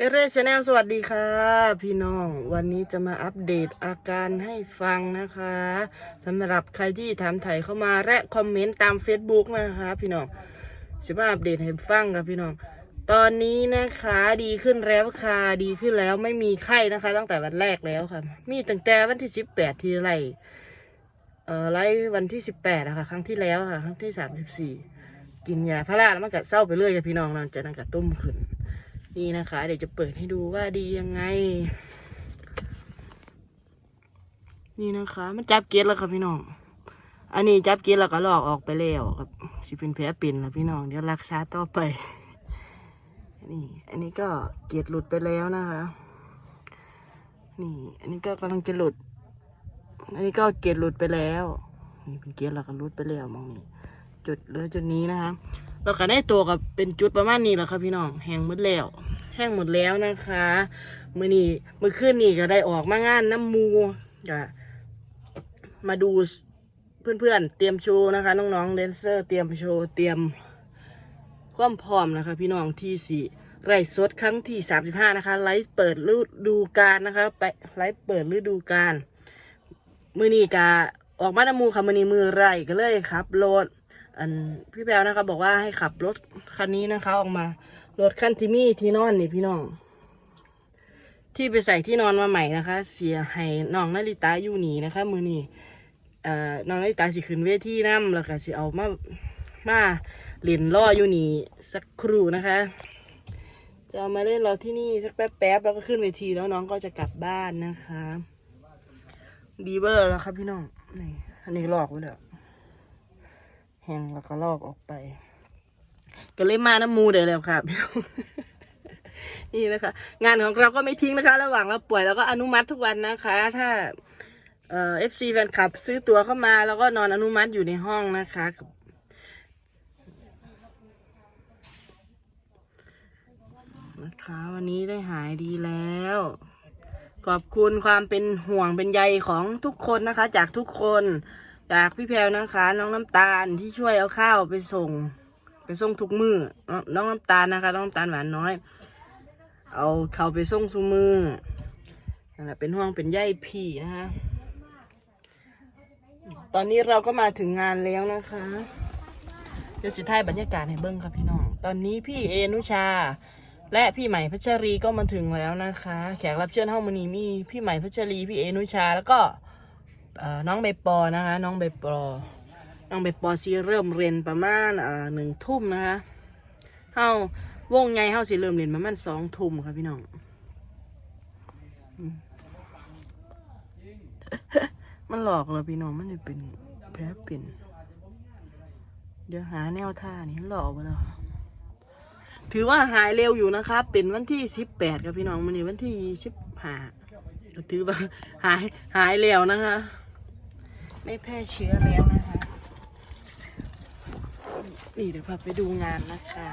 เอเรชแนลสวัสดีค่ะ พี่น้องวันนี้จะมาอัปเดตอาการให้ฟังนะคะสำหรับใครที่ถามไถ่เข้ามาและคอมเมนต์ตาม Facebook นะคะ พี่น้องจะมาอัปเดตให้ฟังค่ะพี่น้อง ตอนนี้นะคะดีขึ้นแล้วค่ะดีขึ้นแล้วไม่มีไข้นะคะ ตั้งแต่วันแรกแล้วค่ะ มีตั้งแต่วันที่สิบแปดที่ไรเอ่อไล่วันที่สิบแปดอะค่ะครั้งที่แล้วค่ะ ครั้งที่สามสิบสี่กินยาพาราแล้วมันก็เศร้าไปเรื่อยค่ะพี่น้องนอนจากนั้นก็ตุ้มขึ้น นี่นะคะ เดี๋ยวจะเปิดให้ดูว่าดียังไง นี่นะคะ มันจับเกล็ดแล้วครับพี่น้อง อันนี้จับเกล็ดแล้วก็ลอกออกไปแล้วครับสิเป็นแผลเป็นแล้วพี่น้อง เดี๋ยวรักษาต่อไปนี่ อันนี้ก็เกล็ดหลุดไปแล้วนะคะ นี่ อันนี้ก็กำลังจะหลุด อันนี้ก็เกล็ดหลุดไปแล้วนี่เป็นเกล็ดแล้วก็หลุดไปแล้วมองนี่จุดเหลือจุดนี้นะคะเราก็ได้ตัวกับเป็นจุดประมาณนี้แหละครับพี่น้องแหงหมดแล้ว ห้งหมดแล้วนะคะมือนี้มือขึ้นนี่ก็ได้ออกมางานน้ำมูก็มาดูเพื่อนๆเตรียมโชว์นะคะ น้องๆแดนเซอร์ เตรียมโชว์เตรียมความพร้อมนะคะ พี่น้องที่สี่ไร่สดครั้งที่สามสิบห้านะคะ ไลฟ์เปิดฤดูกาลนะคะ ไปไลฟ์เปิดฤดูกาลมือนี้กาออกมาน้ำมูค่ะมือนี้มือไรก็เลยครับรถอันพี่แปวนะคะ บอกว่าให้ขับรถคันนี้นะคะ ออกมา รถคันที่มีที่นอนนี่พี่น้อง ที่ไปใส่ที่นอนมาใหม่นะคะ เสียให้น้องนาริตาอยู่นี่นะคะ มือนี่เอ่อน้องนาริตาสิขึ้นเวทีน้ำแล้วก็สิเอามามาเล่นล่ออยู่นี่สักครู่นะคะ จะมาเล่นเรอที่นี่สักแป๊บๆแล้วก็ขึ้นเวทีแล้วน้องก็จะกลับบ้านนะคะดีเบอร์แล้วครับพี่น้องนี่อันนี้ลอกไว้แล้วแห้งแล้วก็ลอกออกไป ก็เลยมาน้ำมูเดี๋ยวแล้วครับนี่นะคะ งานของเราก็ไม่ทิ้งนะคะ ระหว่างเราป่วยเราก็อนุมัติทุกวันนะคะ ถ้าเอ่อฟซีแฟนคลับซื้อตั๋วเข้ามา แล้วก็นอนอนุมัติอยู่ในห้องนะคะนะคะ วันนี้ได้หายดีแล้ว ขอบคุณความเป็นห่วงเป็นใยของทุกคนนะคะ จากทุกคน จากพี่แพรวนะคะ น้องน้ำตาลที่ช่วยเอาข้าวไปส่ง ไปส่งทุกมือน้องน้ำตาลนะคะน้องน้ำตาลหวานน้อย เอาเขาไปส่งสุมือนั่นแหละเป็นห่วงเป็นใยพี่นะคะตอนนี้เราก็มาถึงงานแล้วนะคะ เดี๋ยวสิท้ายบรรยากาศให้เบิ้งครับพี่น้อง ตอนนี้พี่เอนุชา และพี่ใหม่พัชรีก็มาถึงแล้วนะคะ แขกรับเชิญห้องมอนีมีพี่ใหม่พัชรีพี่เอนุชา แล้วก็น้องใบปอนะคะ น้องใบปอ น้องใบปอซีเริ่มเรียนประมาณอ่อหนึ่งทุ่มนะคะเฮาวงไงเฮาสิเริ่มเรียนประมาณสองทุ่มค่ะพี่น้องมันหลอกเราพี่น้องมันจะเป็นแผลเป็นเดี๋ยวหาแนวท่านี่หลอกไปแล้วถือว่าหายเร็วอยู่นะครับ เป็นวันที่สิบแปดครับพี่น้องมันนี่วันที่สิบห้าถือว่าหายหายเร็วนะคะ ไม่แพร่เชื้อแล้วนะคะ นี่เดี๋ยวพาไปดูงานนะคะ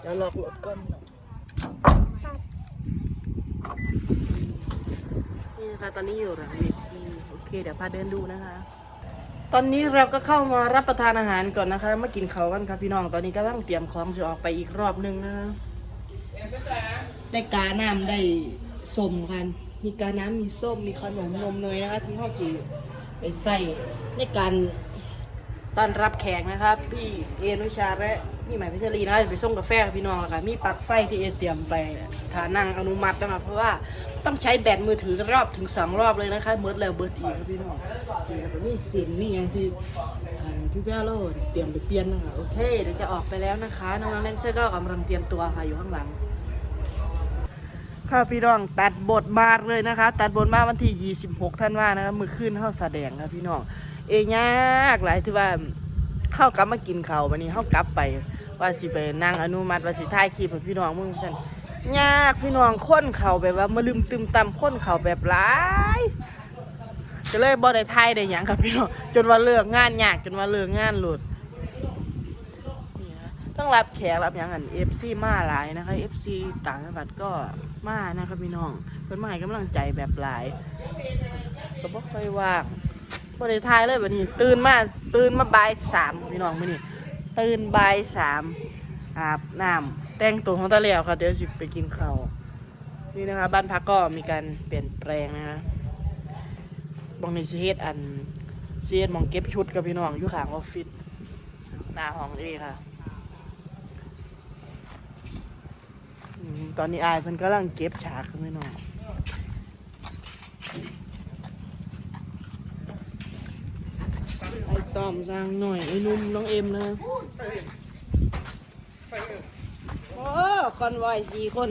เดี๋ยวล็อกรถก่อนนี่นะคะตอนนี้อยู่หลังเวทีโอเค เดี๋ยวพาเดินดูนะคะ ตอนนี้เราก็เข้ามารับประทานอาหารก่อนนะคะมากินเขาวกันครับพี่น้องตอนนี้ก็ต้องเตรียมของจะออกไปอีกรอบหนึงนะคะได้กาน้ำได้ส้มกัน มีกาน้ำมีส้มมีขนมนมเนยนะคะ ที่ห้อสีไปใส่ในการ ต้อนรับแขกนะครับ พี่เอนุชาและพี่ใหม่พิชรีนะไปส่งกาแฟกับพี่น้องแล้วค่ะมีปลั๊กไฟที่เอเตรียมไปฐานั่งอนุมัตินะคะเพราะว่าต้องใช้แบตมือถือรอบถึงสองรอบเลยนะคะเมิดแล้วเบิดอีกครับพี่น้องนี่แล้วก็มีสินนี่ยังที่พี่แพ้โลเตรียมไปเปลี่ยนนะคะโอเคเดี๋ยวจะออกไปแล้วนะคะน้องๆแดนเซอร์ก็กำลังเตรียมตัวค่ะอยู่ข้างหลังค่ะพี่น้องตัดบทบาเลยนะคะ ตัดบทมาวันที่ 26 ท่านว่านะคะมือขึ้นเข้าแสดงครับพี่น้อง เองยากหลายที่ว่าเข้ากลับมากินเขาวันนี้เข้ากลับไป ว่าสิไปนั่งอนุมัติว่าสิถ่ายคลิปให้พี่น้องมึงฉันยากพี่น้องค้นเขาแบบว่ามาลืมตึมตำค้นเขาแบบหลายก็เลยบ่ได้ถ่ายได้หยังครับพี่น้องจนว่าเลิกงานยากจนว่าเลิกงานหลุดต้องรับแขกรับอย่างอันเอฟซีมาหลายนะคะเอฟซีต่างจังหวัดก็มานะครับพี่น้องเพิ่นมาให้กำลังใจแบบหลายก็บ่ค่อยว่าง บ่ได้ทายเลยวันนี้ ตื่นมาตื่นมาบ่ายสามพี่น้องมื้อนี้ตื่นบ่ายสามอาบน้ำแต่งตัวของตะแล้วค่ะเดี๋ยวสิไปกินข้าวนี่นะคะบ้านพักก็มีการเปลี่ยนแปลงนะคะบางในเฮ็ดอันเฮ็ดหมองเก็บชุดกับพี่น้องอยู่ข้างออฟฟิศหน้าห้องเอค่ะตอนนี้อายเพิ่นกำลังเก็บฉากค่ะพี่น้องไอ้ ต้อมสร้างหน่อยไอ้นุ่มน้องเอ็มนะโอ้คอนวอยสี่คน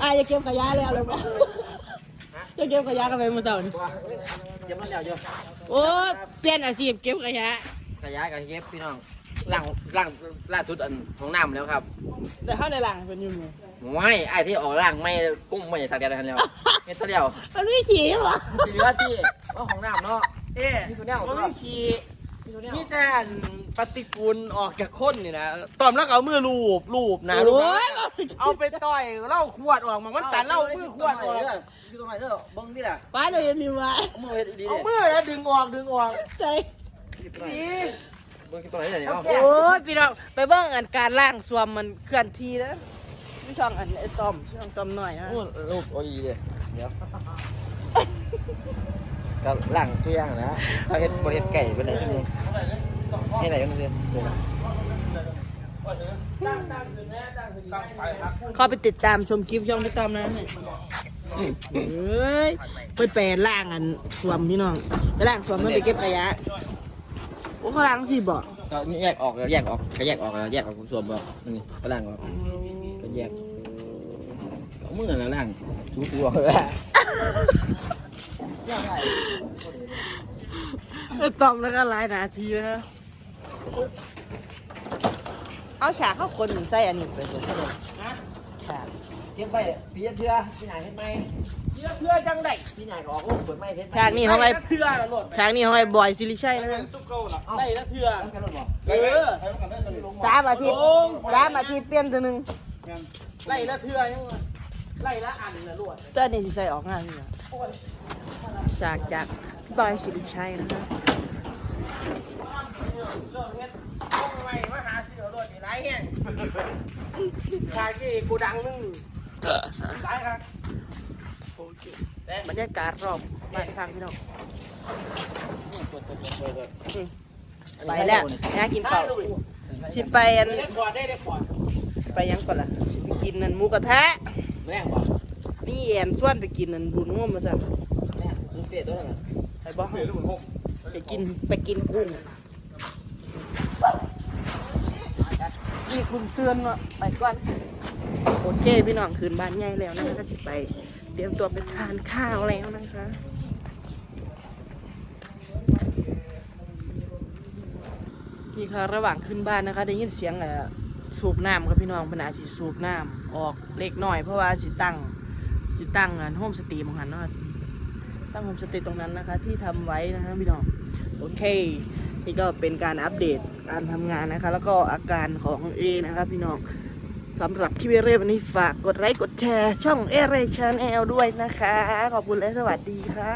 อะอย่าเก็บขยะแล้วเลยบ่จะเก็บขยะกันไปมื้อเช้านี่เดี๋ยวมันแล้วเดี๋ยวโอ้เปลี่ยนอาชีพเก็บขยะขยายกับเย็บพี่น้องล่างล่างล่าสุดอันของน้ำแล้วครับ แต่เฮาได้ล้างให้เพิ่นอยู่มื้อ ไม่ไอ้ที่ออกล่างไม่กุ้งไม่สักเดียวทันแล้วเฮ็ดเท่าเดียวมันไม่ขี้หรอสีเหลือที่ว่าของน้ำเนาะเอ๊ะนี่ตัวแนวมันไม่ขี้นี่ตัวเนี้ยมีแต่อันปฏิกูลออกจากคนนี่นะตอมแล้วก็เอามือลูบลูบนะลูบโอ้ยเอาไปต่อยเหล่าขวดออกมามันตันเหล่ามือขวดออกเด้อคือตัวใหม่เด้อเบิ้งที่ล่ะป้าเดี๋ยวเห็นนี่ว่าเอามือเฮ็ดดีเอาๆมือแล้วดึงออกดึงออกใส่นี่เบิ้งที่ตัวไหนเนี่ยเนาะโอ้ยพี่น้องไปเบิ่งอันการล้างสวมมันเคลื่อนที่นะพี่ช่องอันไอ้ต้อมช่องต้อมหน่อยฮะ โอ้ลูกโอ้ยดีเลยเดี๋ยวก็ล่างตัวอย่างนะถ้าเฮ็ดบ่เฮ็ดไก่เป็นไหนที่นี่ให้ไหนกันเด้อเข้าไปติดตามชมคลิปช่องพี่ต้อมนะเฮ้ยเปิดแปลล่างอันสวมพี่น้องไปล่างสวมมันไปเก็บขยะโอ้เขาล้างสิบอกก็แยกออกแล้วแยกออกก็แยกออกแล้วแยกออกส่วนแบบนี่ก็ล่างออก ก็แยกเอามือแล้วล่างถูถูออกแล้วไอ้ต้อมแล้วก็หลายนาทีนะฮะเอาฉากเข้าคนใส่อันนี้ไปเลยฉากเก็บไปปีเชื่อพี่นายเห็นไหมเชื่อเพื่อจังไดพี่นายก็ออกลูกเปิดไม่เห็นไหมฉากนี้ของไอ้เถื่อละโหลดฉากนี้ของไอ้บอยซิลิชัยนะฮะตุ๊กเก้าละได้ละเถื่อกันหรอบอกเออสามอาทิตย์สามอาทิตย์เปลี่ยนตัวหนึ่ง ไล่ละเถื่อยังไล่ละอันละโหลดเจ้านี่สิใส่ออกงานนี่นะฉากจากบอยซิลิชัยนะฮะต้องไล่มาหาเสือโหลดนี่ไรแห้งชาเก้กูดังนึงไรครับโอเคบรรยากาศรอบบ้านข้างพี่น้องไปแล้วนะกินข้าวสิไปอัน ไปยังก่อนล่ะสิไปกินนั่นหมูกระทะแรงบอกนี่แอนส่วนไปกินนั่นบุญง่วมมาสั่นแรงคือเสียตัวนั้นไปบ่ไปกินไปกินกุ้งนี่คุณเตือนว่าไปก่อนโอเคพี่น้องคืนบ้านใหญ่แล้วนะคะก็สิไป เตรียมตัวไปทานข้าวแล้วนะคะนี่ค่ะระหว่างขึ้นบ้านนะคะ ได้ยินเสียงเอ่อ สูบน้ำครับพี่น้องเป็นอาชีสูบน้ำออกเล็กน้อย เพราะว่าสิตั้งสิตั้งงานโฮมสตรีมของหันเนาะตั้งโฮมสตรีตรงนั้นนะคะ ที่ทำไว้นะคะพี่น้องโอเค นี่ก็เป็นการอัปเดตการทำงานนะคะ แล้วก็อาการของเอนะคะพี่น้องสำหรับคลิปเรวันนี้ฝากกดไลค์กดแชร์ช่องเอเรชาแนลด้วยนะคะ ขอบคุณและสวัสดีค่ะ